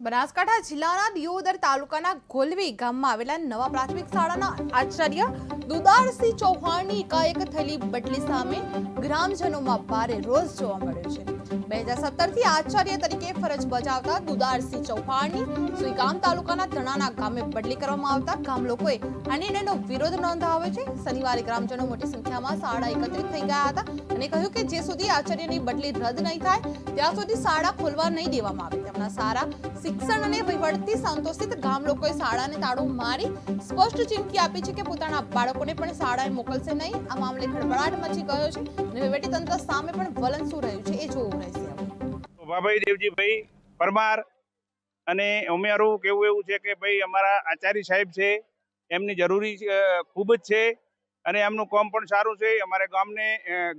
બનાસકાંઠા જિલ્લાના દિયોદર તાલુકાના ગોલવી ગામમાં આવેલા નવા પ્રાથમિક શાળાના આચાર્ય દુદારસિંહ ચૌહાણની એકાએક થયેલી બદલી સામે ગ્રામજનોમાં ભારે રોષ જોવા મળ્યો છે. બે હજાર સત્તરથી આચાર્ય તરીકે ફરજ બજાવતા દુદારસિંહ ચૌહાણની સુઈગામ તાલુકાના ધણાના ગામે બદલી કરવામાં આવતા ગામ લોકોએ આ નિર્ણયનો વિરોધ નોંધાવ્યો છે. શનિવારે ગ્રામજનો મોટી સંખ્યામાં શાળા એકત્રિત થઈ ગયા હતા અને કહ્યું કે જે સુધી આચાર્યની બદલી રદ નહીં થાય, ત્યાં સુધી શાળા ખોલવા નહીં દેવામાં આવે. તેમના સારા શિક્ષણ અને વહીવટથી સંતોષિત ગામ લોકોએ શાળાને તાળું મારી સ્પષ્ટ ચીમકી આપી છે કે પોતાના બાળકોને પણ શાળાએ મોકલશે નહીં. આ મામલે ખળભળાટ મચી ગયો છે અને વહીવટી તંત્ર સામે પણ વલણ શું રહ્યું છે એ જોવું. ભાભાઈ દેવજીભાઈ પરમાર અને અમારું કેવું એવું છે કે ભાઈ અમારા આચાર્ય સાહેબ છે, એમની જરૂરી ખૂબ જ છે અને એમનું કામ પણ સારું છે. અમારે ગામને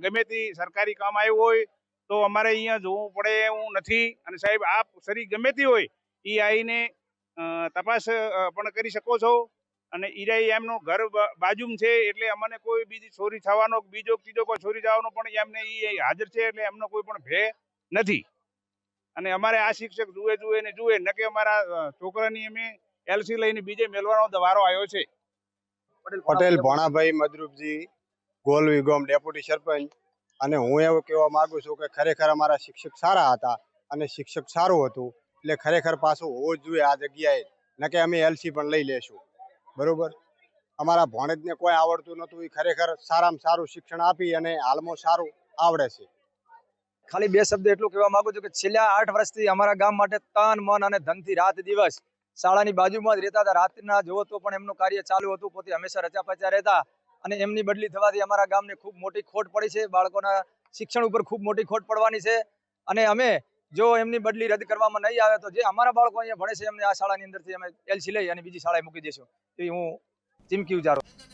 ગમે તે સરકારી કામ આવ્યું હોય તો અમારે અહીંયા જોવું પડે એવું નથી. અને સાહેબ, આપ સરી ગમે તે હોય એ આવીને તપાસ પણ કરી શકો છો. અને ઈરાઈ એમનું ઘર બાજુમાં છે એટલે અમને કોઈ બીજી ચોરી થવાનો બીજો ત્રીજો કોઈ ચોરી જવાનો પણ એમને એ હાજર છે એટલે એમનો કોઈ પણ ભય નથી. અને અમારે આ શિક્ષક જુએ જુએ ને જુએ ન કે અમારા છોકરાની અમે એલસી લઈને બીજે મેળવાનો દવારો આવ્યો છે. Patel Bhonabhai મદરૂપજી goal વિગોમ deputy sarpanch. અને હું એવું કહેવા માગું છું કે ખરેખર અમારા શિક્ષક સારા હતા અને શિક્ષક સારું હતું. એટલે ખરેખર પાછું હોવું જ જોઈએ આ જગ્યાએ. ન કે અમે એલસી પણ લઈ લેશું. બરોબર? અમારા ભોણેજને કોઈ આવડતું નહોતું, એ ખરેખર સારામાં સારું શિક્ષણ આપી અને હાલમાં સારું આવડે છે. ખાલી બે શબ્દ એટલું કહેવા માંગુ છું કે છેલ્લા આઠ વર્ષથી અમારા ગામ માટે તન, મન અને ધનથી રાત દિવસ શાળાની બાજુમાં જ રહેતા હતા. રાતના જોવો તો પણ એમનું કાર્ય ચાલુ હતું, પોતે હંમેશા રચા પચા રહેતા અને એમની બદલી થવાથી અમારા ગામને ખૂબ મોટી ખોટ પડી છે. બાળકોના શિક્ષણ ઉપર ખૂબ મોટી ખોટ પડવાની છે અને અમે જો એમની બદલી રદ કરવામાં નહીં આવે તો જે અમારા બાળકો અહીંયા ભણે છે એમને આ શાળાની અંદરથી અમે એલસી લઈ અને બીજી શાળાએ મૂકી દઈશું એ હું ચીમકી ઉચ્ચારું